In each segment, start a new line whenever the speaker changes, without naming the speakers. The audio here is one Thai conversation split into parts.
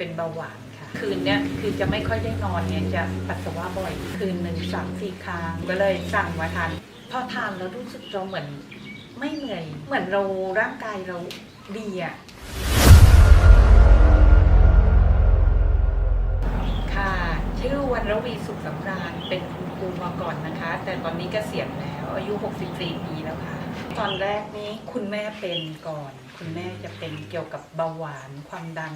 เป็นเบาหวานค่ะ คืนเนี้ยคือจะไม่ค่อยได้นอนเนี่ยจะปัสสาวะบ่อย คืนหนึ่งสามสี่ครั้งก็เลยสั่งมาทานพอทานแล้วรู้สึกเราเหมือนไม่เหนื่อย เหมือนเราร่างกายเราดีอะค่ะ ชื่อวันระวีสุขสำราญเป็นคุณครูมาก่อนนะคะ แต่ตอนนี้กเกษียณแล้ว อายุ 64 ปีแล้วค่ะ ตอนแรกนี้คุณแม่เป็นก่อน คุณแม่จะเป็นเกี่ยวกับเบาหวานความดัน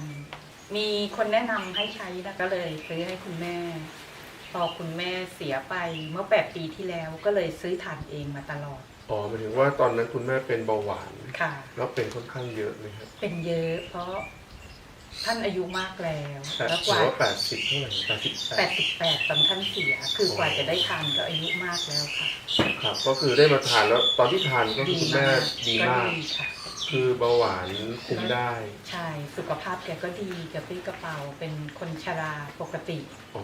มีคนแนะนำให้ใช้นะก็เลยซื้อให้คุณแม่ พอคุณแม่เสียไปเมื่อแปดปีที่แล้วก็เลยซื้อทานเองมาตลอด
อ๋อหมายถึงว่าตอนนั้นคุณแม่เป็นเบาหวาน
ค่ะ
แล้วเป็นค่อนข้างเยอะไหมครับ
เป็นเยอะเพราะท่านอายุมากแล้ว
แต่
แล้วก
ถือ
ว่า
ว่าแปดสิบเท่าไหร่แปดสิบแป
แป
ด
ดสิบแปดตอนท่านเสีย คือกว่าจะได้ทานก็อายุมากแล้วค่ะ
ครับ ก็คือได้มาทานแล้วตอนที่ทานก็คือคุณแม่ดีมาก
ดีค่ะ
คือเบาหวานคุมได้
ใช่สุขภาพแกก็ดีกระปรี้กระเป๋าเป็นคนชราปกติ
อ๋อ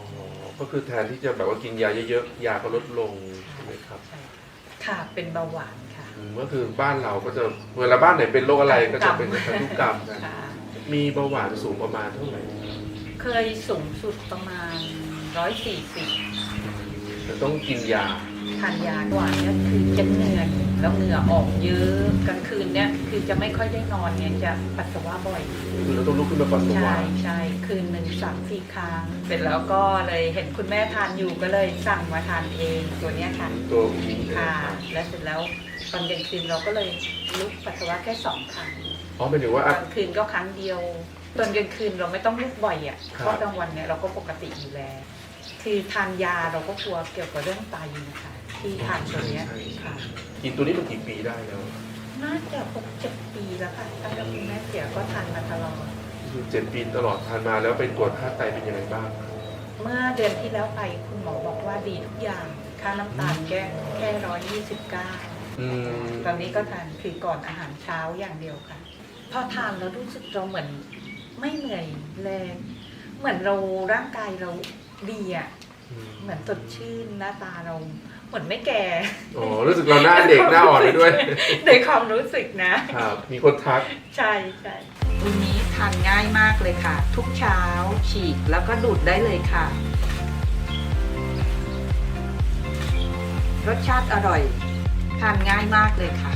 ก็คือแทนที่จะแบบว่ากินยาเยอะๆยาก็ลดลงใช่ไหมครับ
ใช่ค่ะเป็นเบาหวานค่ะ
อืมก็คือบ้านเราก็จะเวลาบ้านไหนเป็นโรคอะไรก็จะเป็นพันธุกรรมกัน
ค่ะ
มีเบาหวานสูงประมาณเท่าไหร่
เคยสูงสุดประมาณร้อยสี่สิบ
แต่ต้องกินยา
ทานยาก่อนเนี่ยคือจะเหนื่อยแล้วเหงื่อออกเยอะกลางคืนเนี่ยคือจะไม่ค่อยได้นอนเนี่ยจะปัสสาวะบ่อย
คือเราต้องลุกขึ้นมาปัสสาวะ
ใช่ใช่คืนหนึ่งสามสี่ครั้งเสร็จแล้วก็เลยเห็นคุณแม่ทานอยู่ก็เลยสั่งมาทานเองตัวเนี้ยค่ะ
ตัวอุ้ง
ค่ะ และเสร็จแล้วตอนกลางคืนเราก็เลยลุกปัสสาวะแค่สองครั้ง
อ๋อหมายถึงว่า
ต
อะ
อนคืนก็ครั้งเดียว ตอนกลางคืนเราไม่ต้องลุกบ่อยอะ
ครับ
เพราะกลางวันเนี่ยเราก็ปกติอยู่แล้ว คือทานยาเราก็กลัวเกี่ยวกับเรื่องไตนะคะที่ทานตัวเนี้ยค่ะ
กินตัวนี้มากี่ปีได้แล้ว
น่าจะหกเจ็ดปีแล้วค่ะตั้งแต่คุณแม่เสียก็ทานมาตลอด
คือเจ็ดปีตลอดทานมาแล้วไปตรวจค่าไตเป็นยังไงบ้างครับ
เมื่อเดือนที่แล้วไปคุณหมอบอกว่าดีทุกอย่าง ค่าน้ำตาลแค่แค่ร้อยยี่สิบเก้า
อืม
ตอนนี้ก็ทานคือก่อนอาหารเช้าอย่างเดียวค่ะ พอทานแล้วรู้สึกเราเหมือนไม่เหนื่อยแรง เหมือนเราร่างกายเราดีอะ
อืม
เหมือนสดชื่นหน้าตาเราเหมือนไม่แก่
อ๋อรู้สึกเราหน้าเด็กหน้าอ่อนไปด้วย
ในความรู้สึกนะ
ครับ มีคนทัก
ใช่ใช่ตัวนี้ทานง่ายมากเลยค่ะ ทุกเช้าฉีกแล้วก็ดูดได้เลยค่ะ รสชาติอร่อย ทานง่ายมากเลยค่ะ